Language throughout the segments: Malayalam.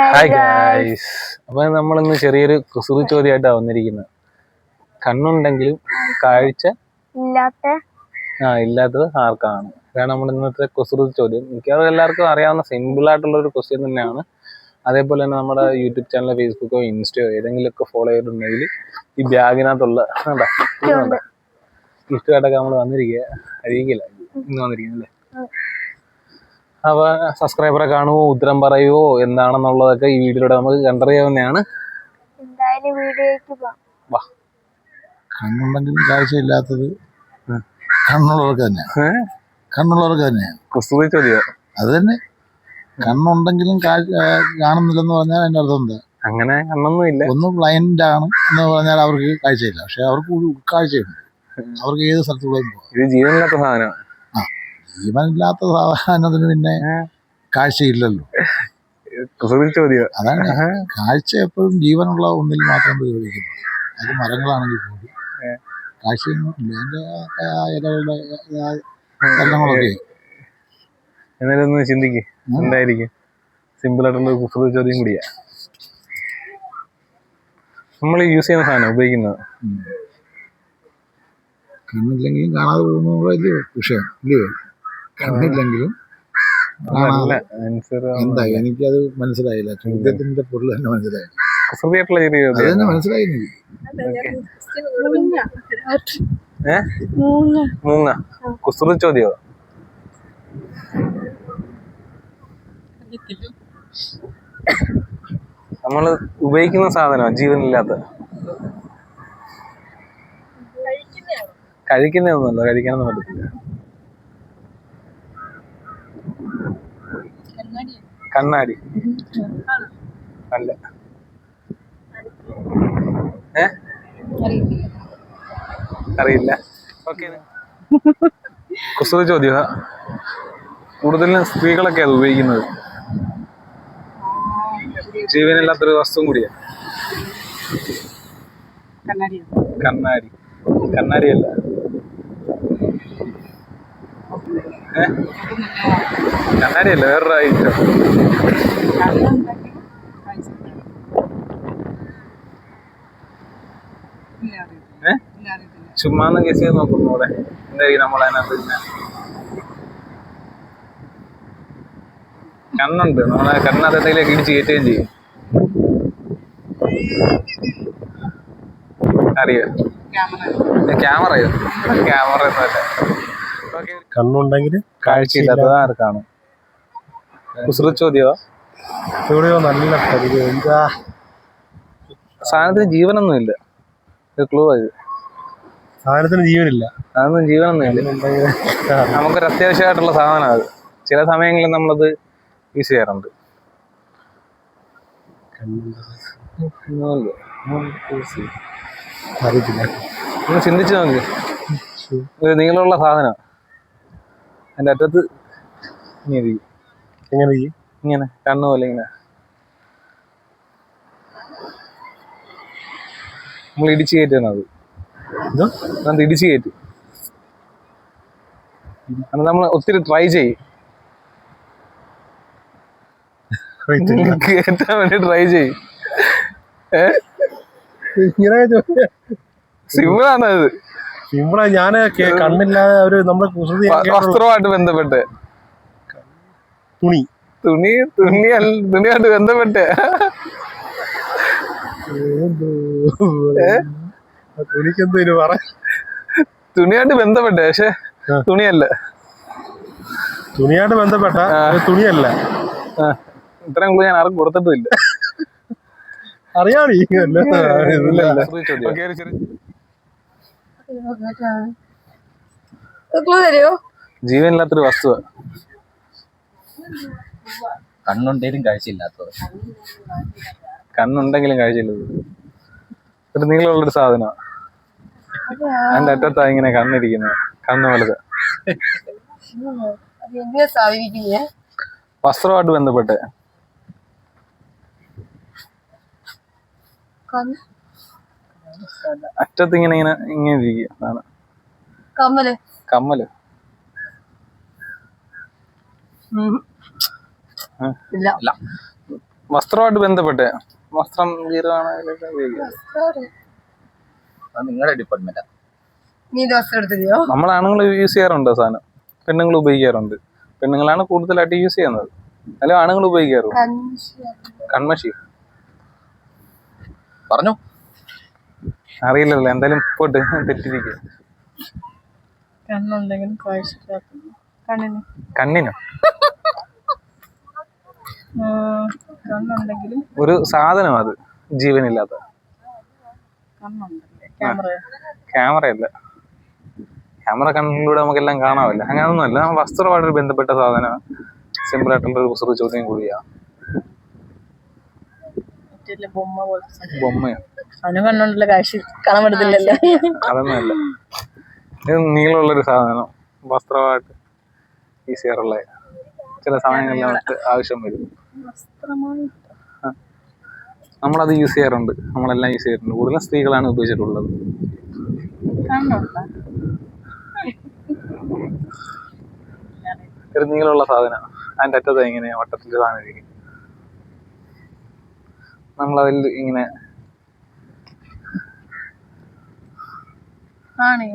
ഹായ് ഗായ്സ് അപ്പൊ നമ്മളിന്ന് ചെറിയൊരു കുസൃതി ചോദ്യമായിട്ടാണ് വന്നിരിക്കുന്നത്. കണ്ണുണ്ടെങ്കിലും കാഴ്ച ഇല്ലാത്ത ആ ഇല്ലാത്തത് ആർക്കാണ്? ഇതാണ് നമ്മുടെ ഇന്നത്തെ കുസൃതി ചോദ്യം. മിക്കവാറും എല്ലാവർക്കും അറിയാവുന്ന സിമ്പിൾ ആയിട്ടുള്ള ഒരു ക്വസ്റ്റ്യൻ തന്നെയാണ്. അതേപോലെ തന്നെ നമ്മുടെ യൂട്യൂബ് ചാനൽ ഫേസ്ബുക്കോ ഇൻസ്റ്റയോ ഏതെങ്കിലുമൊക്കെ ഫോളോ ചെയ്തിട്ടുണ്ടെങ്കിൽ ഈ ബാഗിനകത്തുള്ള ഇഷ്ടമായിട്ടൊക്കെ? നമ്മൾ വന്നിരിക്കുക അരികില്ല ഇന്ന് വന്നിരിക്കുന്നത് അല്ലേ? അപ്പൊ സബ്സ്ക്രൈബറെ കാണുമോ ഉത്തരം പറയുമോ എന്താണെന്നുള്ളതൊക്കെ ഈ വീഡിയോയിലൂടെ നമുക്ക് കണ്ടറിയാവുന്നതാണ്. എന്തായാലും വീഡിയോയ്ക്ക് പോവാം. വാ. കണ്ണുണ്ടെങ്കിലും കാഴ്ചയില്ലാത്തത് കണ്ണുള്ളവർക്ക് തന്നെയാണ്? കണ്ണുള്ളവർക്ക് തന്നെയാണ് കുസൃതി ചോദ്യം. അത് തന്നെ. കണ്ണുണ്ടെങ്കിലും കാണുന്നില്ലെന്ന് പറഞ്ഞാൽ അതിന്റെ അർത്ഥം എന്താ? അങ്ങനെ കണ്ണൊന്നും ഇല്ല. ഒന്ന് ബ്ലൈൻഡ് ആണ് എന്ന് പറഞ്ഞാൽ അവർക്ക് കാഴ്ചയില്ല. പക്ഷെ അവർക്ക് ഉൾക്കാഴ്ചയുണ്ട് അവർക്ക് ഏത് സ്ഥലത്തുള്ള പോകാം ഇത് ജീവനില്ലാത്ത സാധനമാണ്. ജീവനില്ലാത്ത സാധാരണത്തിന് പിന്നെ കാഴ്ചയില്ലല്ലോ. ചോദ്യം അതാണ് കാഴ്ച എപ്പോഴും ജീവനുള്ള ഒന്നിൽ മാത്രം പ്രതിഫലിക്കുന്നു. അത് മരങ്ങളാണെങ്കിൽ പോലും. കാഴ്ചയൊന്നും ഇല്ല ഇലകളുടെ ചലനങ്ങളൊക്കെ. എന്നാലും ഒന്ന് ചിന്തിക്ക്. എന്തായിരിക്കും? സിമ്പിൾ ആയിട്ടുള്ള കുസൃതി ചോദ്യം കൂടിയാ. നമ്മൾ യൂസ് ചെയ്യുന്ന സാധനം ഉപയോഗിക്കുന്നത്. കണ്ണില്ലെങ്കിലും കാണാതെ പോകുന്ന വലിയ വിഷയം ഇല്ലയോ ആൻസർ എന്താ എനിക്കത് മനസ്സിലായില്ല. ചോദ്യത്തിന്റെ പൊരുൾ തന്നെ മനസ്സിലായില്ല അത് തന്നെ മനസ്സിലായി മൂങ്ങ. കുസൃതി ചോദ്യമോ? നമ്മൾ ഉപയോഗിക്കുന്ന സാധനം ജീവനില്ലാത്ത? കഴിക്കുന്നതൊന്നുമല്ല. കഴിക്കാനൊന്നും പറ്റത്തില്ല. കണ്ണാടി. അല്ല ഏ? അറിയില്ല. ഓക്കെ. കുസൃതി ചോദ്യം കൂടുതലും സ്ത്രീകളൊക്കെ അത് ഉപയോഗിക്കുന്നത്. ജീവനില്ലാത്തൊരു വസ്തുവും കൂടിയാ. കണ്ണാടി. കണ്ണാടിയല്ല ഏ? കണ്ണാടിയല്ല? വേറൊരു ഐറ്റം ചുമ്മാ ഗസ് ചെയ്ത് നോക്കുന്നു ഇവിടെ എന്തായിരിക്കും നമ്മൾ അതിനകത്ത് പിന്നെ കണ്ണുണ്ട്. നമ്മളെ കണ്ണകത്തേക്ക് ഇടിച്ച് കയറ്റുകയും ചെയ്യും. അറിയോ? ക്യാമറയോ? ക്യാമറ ഒന്നുമല്ല. കണ്ണുണ്ടെങ്കിൽ കാഴ്ചയില്ലാത്തത് ആർക്കാണ്? ചോദ്യോ എവിടെയോ നല്ല എന്താ? സാധനത്തിന് ജീവനൊന്നും ഇല്ല ക്ലൂ ആയത് സാധനത്തിന് ജീവനില്ല. അതൊന്നും ജീവനൊന്നും ഇല്ല നമുക്കൊരു അത്യാവശ്യമായിട്ടുള്ള സാധനമാണ് അത്. ചില സമയങ്ങളിൽ നമ്മളത് യൂസ് ചെയ്യാറുണ്ട്. ചിന്തിച്ചു നോക്കി. നിങ്ങളുള്ള നീളമുള്ള സാധനം അതിന്റെ അറ്റത്ത് ഇങ്ങനെ ഇരിക്കും. എങ്ങനെ ഈ ഇങ്ങനെ കണ്ണു പോലെ ഇങ്ങനെ. നമ്മൾ ഇടിച്ചു കയറ്റുന്നത് ഇതോ അത് ഇടിച്ചു കയറ്റും? അത് നമ്മൾ ഒത്തിരി ട്രൈ ചെയ്യും. കയറ്റാൻ വേണ്ടി ട്രൈ ചെയ്യും. ഏ? ഇങ്ങനെ സിമ്പിളാണ് ഞാൻ കണ്ണില്ലാതെ അവർ നമ്മുടെ കുസൃതി വസ്ത്രമായിട്ട് ബന്ധപ്പെട്ട്. തുണി. തുണി തുണി തുണിയായിട്ട് ബന്ധപ്പെട്ട്. തുണിക്കെന്തേലും പറ. തുണിയായിട്ട് ബന്ധപ്പെട്ട് പക്ഷെ തുണിയല്ല. തുണിയായിട്ട് ബന്ധപ്പെട്ട തുണിയല്ല. ഇത്രയും കൂടുതൽ ഞാൻ ആർക്കും കൊടുത്തിട്ടില്ല അറിയാടി ഇല്ലല്ല. ഓക്കേ, ഒരു ചെറിയ- ക്ലൂ തരുമോ ജീവനില്ലാത്തൊരു വസ്തുവ. കണ്ണുണ്ടെങ്കിലും കാഴ്ചയില്ലാത്തത്. കണ്ണുണ്ടെങ്കിലും കാഴ്ചയില്ലത് ഒരു നീളമുള്ളൊരു സാധനം അതിന്റെ അറ്റത്താ ഇങ്ങനെ കണ്ണിരിക്കുന്നത്. കണ്ണു വലുത്. വസ്ത്രമായിട്ട് ബന്ധപ്പെട്ട്. അറ്റത്ത് ഇങ്ങനെ ഇങ്ങനെ ഇങ്ങനെ ഇരിക്കുക അതാണ്. കമ്മൽ. കമ്മൽ. ഇല്ല. വസ്ത്രമായിട്ട് ബന്ധപ്പെട്ട്. വസ്ത്രം കീറുകയാണെങ്കിലൊക്കെ ഉപയോഗിക്കാം നിങ്ങളുടെ ഡിപ്പാർട്ട്മെന്റാ നമ്മൾ ആണുങ്ങൾ യൂസ് ചെയ്യാറുണ്ട് സാധനം. പെണ്ണുങ്ങൾ ഉപയോഗിക്കാറുണ്ട്. പെണ്ണുങ്ങളാണ് കൂടുതലായിട്ട് യൂസ് ചെയ്യുന്നത്. അല്ലെങ്കിൽ ആണുങ്ങൾ ഉപയോഗിക്കാറുണ്ട്. കൺമഷി പറഞ്ഞു. അറിയില്ലല്ലോ എന്തായാലും പോട്ട്. തെറ്റിരിക്കുക കണ്ണുണ്ടെങ്കിലും കണ്ണിന്. കണ്ണിനോ? കണ്ണുണ്ടെങ്കിലും ഒരു സാധനം അത് ജീവനില്ലാത്ത. ക്യാമറ ക്യാമറയല്ല. ക്യാമറ കണ്ണിലൂടെ നമുക്കെല്ലാം കാണാമല്ലോ. അങ്ങനെയൊന്നുമല്ല വസ്ത്രമായിട്ട് ബന്ധപ്പെട്ട സാധനം. സിമ്പിൾ ആയിട്ടുള്ള ഒരു കുസൃതി ചോദ്യം കൂടിയാണ് ബൊമ്മയോ? അവന് കണ്ണുണ്ടല്ലോ കാശി കളമെടുത്തില്ലല്ലോ അതൊന്നുമല്ല ഇത് നീളമുള്ളൊരു സാധനം. വസ്ത്രമായിട്ട് ഈസിയറുള്ള ചില സമയങ്ങളിൽ നമുക്ക് ആവശ്യം വരും. നമ്മളത് യൂസ് ചെയ്യാറുണ്ട്. നമ്മളെല്ലാം യൂസ് ചെയ്യാറുണ്ട്. കൂടുതലും സ്ത്രീകളാണ് ഉപയോഗിച്ചിട്ടുള്ളത്. ഒരു നീളമുള്ള സാധനം. അതിന്റെ അറ്റത്ത് ഇങ്ങനെ വട്ടത്തിൽ സാധനം ഇരിക്കും. നമ്മളതിൽ ഇങ്ങനെ ആണിയോ ആ, ആ, ആണി.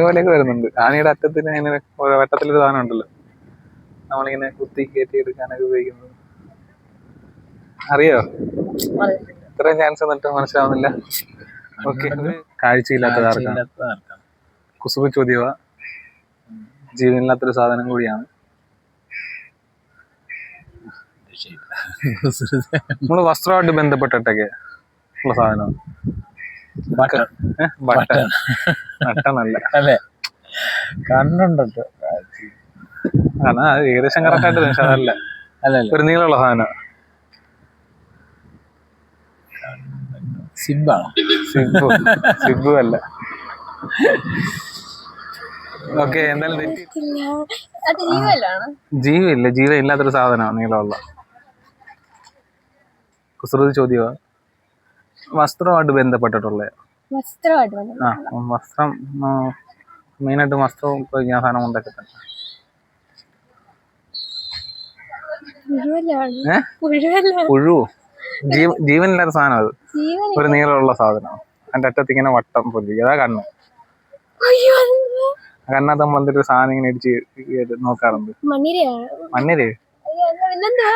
പോലെയൊക്കെ വരുന്നുണ്ട്. ആണിയുടെ അറ്റത്തിന് അങ്ങനെ വെട്ടത്തിലൊരു വട്ടത്തിലൊരു സാധനം ഉണ്ടല്ലോ. നമ്മളിങ്ങനെ കുത്തി കയറ്റി എടുക്കാനൊക്കെ ഉപയോഗിക്കുന്നത്. അറിയോ? ഇത്രയും ചാൻസ് എന്നിട്ട് മനസ്സിലാവുന്നില്ല. ഓക്കെ. കാഴ്ചയില്ലാത്തതാർക്കാണ് കുസുബ് ചോദ്യവ. ജീവനില്ലാത്തൊരു സാധനം കൂടിയാണ്. നമ്മൾ വസ്ത്രമായിട്ട് ബന്ധപ്പെട്ടിട്ടൊക്കെ ഉള്ള സാധനമാണ്. ബട്ടൺ അല്ലേ? കണ്ണുണ്ടോ കാരണം അത് ഏകദേശം കറക്റ്റ് ആയിട്ട് അതല്ല ഒരു നീളമുള്ള സാധനം. സിബാണോ സിബു സിബു അല്ല. ഓക്കെ എന്തായാലും ജീവില്ല അത് ജീവല്ലാണ് ജീവയില്ല. ജീവ ഇല്ലാത്തൊരു സാധനമാണ് നീളമുള്ള. കുസൃതി ചോദ്യമാ. വസ്ത്രമായിട്ട് ബന്ധപ്പെട്ടിട്ടുള്ള? വസ്ത്രമായിട്ട് ആ വസ്ത്രം മെയിനായിട്ട് വസ്ത്രം ഉപയോഗിക്കുന്ന സാധനം കൊണ്ടൊക്കെ തന്നെ പുഴു? ജീവ ജീവനില്ലാത്ത സാധനം അത്. ഒരു നീളമുള്ള സാധനം. അതിന്റെ അറ്റത്ത് ഇങ്ങനെ വട്ടം പൊതി അതാ കണ്ണ്. അയ്യോ കണ്ണകത്ത് നമ്മൾ എന്തൊരു സാധനം ഇങ്ങനെ ഇടിച്ച് നോക്കാറുണ്ട്? മണ്ണിരയാണ് മണ്ണിര്? പിന്നെന്താ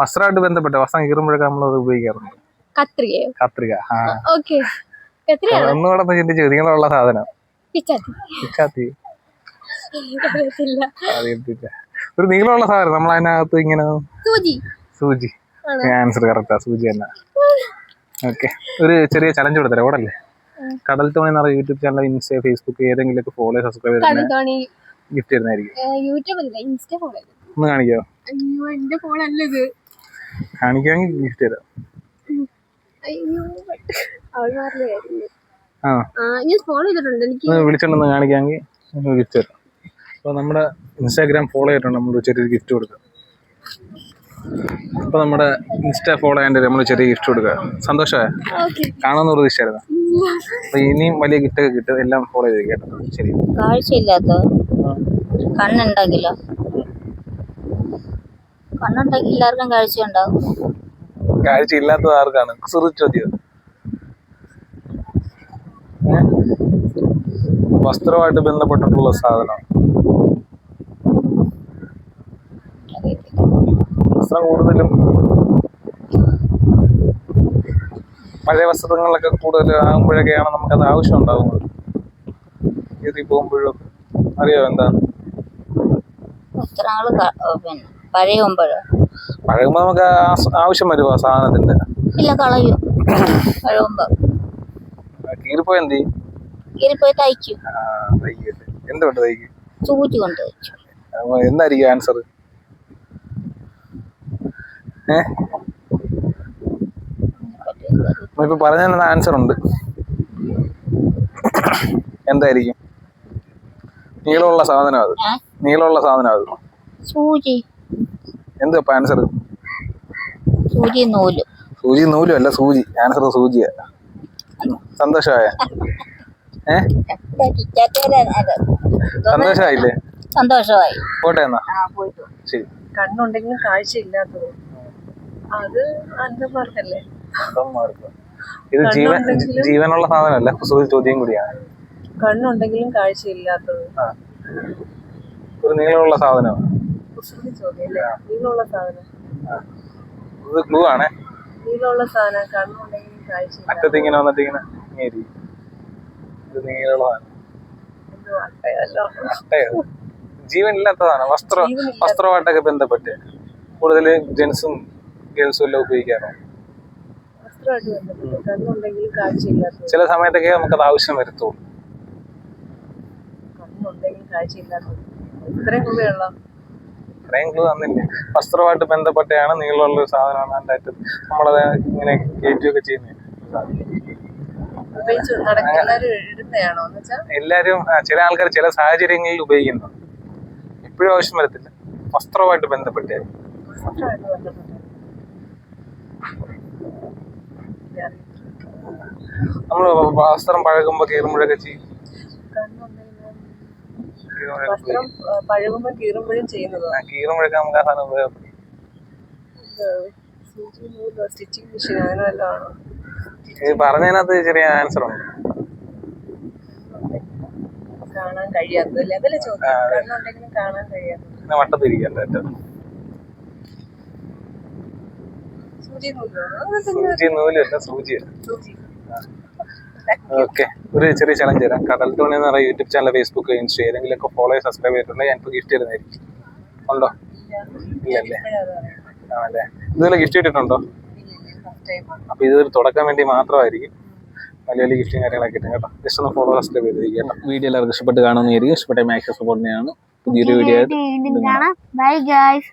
വസ്ത്രമായിട്ട് ബന്ധപ്പെട്ട വസ്ത്രം കീറുമ്പോഴൊക്കെ നമ്മൾ അത് ഉപയോഗിക്കാറുണ്ട്. കത്രികയോ? കത്രിക ഓക്കെ. ഒന്നുകൂടെ ചിന്തിച്ചു സാധനം. പിച്ചാത്തി ഒരു നീളമുള്ള സാധനം നമ്മൾ അതിനകത്ത് ഇങ്ങനെ സൂചി. സൂചി. ആൻസർ കറക്റ്റാ സൂചി തന്നെ. ഓക്കെ. ഒരു ചെറിയ ചലഞ്ച് കൊടുത്തരാം ഓടല്ലേ? കടൽ തോണി എന്ന് പറയുന്ന യൂട്യൂബ് ചാനൽ ഇൻസ്റ്റ ഫേസ്ബുക്ക് ഏതെങ്കിലുമൊക്കെ ഫോളോ സബ്സ്ക്രൈബ് ഗിഫ്റ്റ് തരുന്നതായിരിക്കും. ഒന്ന് കാണിക്കോ? കാണിക്കാമെങ്കിൽ ഗിഫ്റ്റ് തരാം. ഞാൻ ഫോളോ ചെയ്തിട്ടുണ്ട്. എനിക്ക് ഒന്ന് വിളിച്ചോണ്ടൊന്ന് കാണിക്കാമെങ്കിൽ ഗിഫ്റ്റ് തരാം. അപ്പോൾ നമ്മുടെ ഇൻസ്റ്റാഗ്രാം ഫോളോ ചെയ്തിട്ടുണ്ട്. നമ്മൾ ചെറിയൊരു ഗിഫ്റ്റ് കൊടുക്കുക അപ്പോൾ നമ്മുടെ ഇൻസ്റ്റ ഫോളോ ചെയ്യാൻ നമ്മൾ ചെറിയ ഗിഫ്റ്റ് കൊടുക്കുക സന്തോഷമായ? ഓക്കെ. കാണുമെന്ന് പ്രതീക്ഷിച്ചായിരുന്നു? അപ്പോൾ ഇനിയും വലിയ ഗിഫ്റ്റ് ഒക്കെ കിട്ടും. എല്ലാം ഫോളോ ചെയ്ത് കേട്ടോ. ശരി. കാഴ്ചയില്ലാത്ത കണ്ണുണ്ടെങ്കിലോ? കണ്ണുണ്ടെങ്കിൽ എല്ലാവർക്കും കാഴ്ചയുണ്ടാവും. കാഴ്ച ഇല്ലാത്തത് ആർക്കാണ് ചോദ്യം വസ്ത്രമായിട്ട് ബന്ധപ്പെട്ടിട്ടുള്ള സാധനം. വസ്ത്രം കൂടുതലും പഴയ വസ്ത്രങ്ങളൊക്കെ കൂടുതൽ ആകുമ്പോഴൊക്കെയാണ് നമുക്കത് ആവശ്യം ഉണ്ടാകുന്നത് കീറി പോകുമ്പോഴും അറിയോ എന്താണ് വസ്ത്രങ്ങൾ പിന്നെ പഴകുമ്പോൾ നമുക്ക് ആവശ്യം വരുമോ സാധനത്തിന്റെ. ഇല്ല കളയും. പഴകുമ്പോൾ കീറിപ്പോയി എന്ത് കീറിപ്പോയി തയ്ക്കും. എന്തുകൊണ്ട് തയ്ക്കും? സൂചി കൊണ്ട് അപ്പൊ എന്തായിരിക്കും ആൻസർ ഏ? ഇപ്പൊ പറഞ്ഞ ആൻസർ ഉണ്ട് എന്തായിരിക്കും? നീളമുള്ള സാധനം അത്? നീളമുള്ള സാധനം അത്. സൂചി. എന്താ ആൻസർ സൂചി നൂൽ. സൂചി നൂലും അല്ല സൂചി. ആൻസർ സൂചിയാ. സന്തോഷമായ? ഏ? സന്തോഷമായില്ലേ? സന്തോഷമായി. പോട്ടെ എന്നാ. ആ പോയിട്ട് ശരി. കണ്ണുണ്ടെങ്കിലും കാഴ്ചയില്ലാത്തത് അത് അന്ധന്മാർക്കല്ലേ അന്ധന്മാർക്ക്. ഇത് ജീവൻ ജീവനുള്ള സാധനമല്ല ചോദ്യം കൂടിയാണ്. കണ്ണുണ്ടെങ്കിലും കാഴ്ചയില്ലാത്തത് ഒരു നീളമുള്ള സാധനമാണ്. നീളമുള്ള സാധനം. ഇത് ക്ലൂ ആണ്. നീളമുള്ള സാധനം കണ്ണുണ്ടെങ്കിൽ കാഴ്ചയില്ല. അറ്റത്ത് ഇങ്ങനെ വന്നിട്ട് ഇങ്ങനെ ഇങ്ങനെ ഇരിക്കും. ഇത് നീളമാണ്? ജീവനില്ലാത്തതാണ്. വസ്ത്ര വസ്ത്രമായിട്ടൊക്കെ ബന്ധപ്പെട്ട്. കൂടുതൽ ജെൻസും ഗേൾസും എല്ലാം ഉപയോഗിക്കാറുണ്ട് ചില സമയത്തൊക്കെ നമുക്ക് അത് ആവശ്യം വരത്തുള്ളൂ. ഇത്രയും കൂടെയുള്ള ഇത്രയും ക്ലൂ തന്നില്ലേ? വസ്ത്രമായിട്ട് ബന്ധപ്പെട്ടാണ് നീളമുള്ള ഒരു സാധനമാണ് അതിന്റെ നമ്മളത് ഇങ്ങനെ കയറ്റുകയൊക്കെ ചെയ്യുന്നത് എല്ലാരും ചില ആൾക്കാർ ചില സാഹചര്യങ്ങളിൽ ഉപയോഗിക്കുന്നു. എപ്പോഴും ആവശ്യം വരത്തില്ല. വസ്ത്രവുമായിട്ട് ബന്ധപ്പെട്ട്. നമ്മൾ വസ്ത്രം പഴകുമ്പോ കീറുമ്പോഴൊക്കെ ചെയ്യും. വസ്ത്രം പഴകുമ്പോൾ കീറുമ്പോഴും ചെയ്യുന്നത്. കീറുമ്പോഴൊക്കെ നമുക്ക് ആ സാധനം ഉപയോഗപ്പെടും സ്റ്റിച്ചിങ് മെഷീൻ അങ്ങനെ വല്ലതും ആണോ? ഈ പറഞ്ഞതിനകത്ത് ചെറിയ ആൻസർ ഉണ്ട്. കാണാൻ കഴിയാത്തത് അല്ലേ? അതല്ലേ ചോദ്യം. കണ്ണുണ്ടെങ്കിലും കാണാൻ കഴിയാത്തത്. വട്ടത്തിരിക്കണ്ട സൂചി നൂലോ സൂചി നൂലല്ല സൂചി. ഓക്കെ ഒരു ചെറിയ ചലഞ്ച് തരാം. കടൽ ടോണി എന്ന് പറയുന്ന യൂട്യൂബ് ചാനൽ ഫേസ്ബുക്ക് ഇൻസ്റ്റ ഏതെങ്കിലും ഒക്കെ ഫോളോ സബ്സ്ക്രൈബ് ചെയ്തിട്ടുണ്ടെങ്കിൽ ഞാനിപ്പോൾ ഗിഫ്റ്റ് തരുന്നതായിരിക്കും. ഉണ്ടോ? ഇല്ലല്ലേ ആണല്ലേ? ഇതുപോലെ ഗിഫ്റ്റ് കിട്ടിയിട്ടുണ്ടോ അപ്പൊ ടൈം അപ്പോൾ ഇതൊരു തുടക്കാൻ വേണ്ടി മാത്രമായിരിക്കും. വലിയ വലിയ ഗിഫ്റ്റും കാര്യങ്ങളൊക്കെ കിട്ടും കേട്ടോ. ജസ്റ്റ് ഒന്ന് ഫോളോ സബ്സ്ക്രൈബ് ചെയ്തിരിക്കും കേട്ടോ. വീഡിയോ എല്ലാവർക്കും ഇഷ്ടപ്പെട്ട് കാണുന്നതായിരിക്കും ഇഷ്ടപ്പെട്ട മാക്സ് സപ്പോർട്ടിനെയാണ് പുതിയൊരു വീഡിയോ ആയിട്ട് കാണാം. Bye guys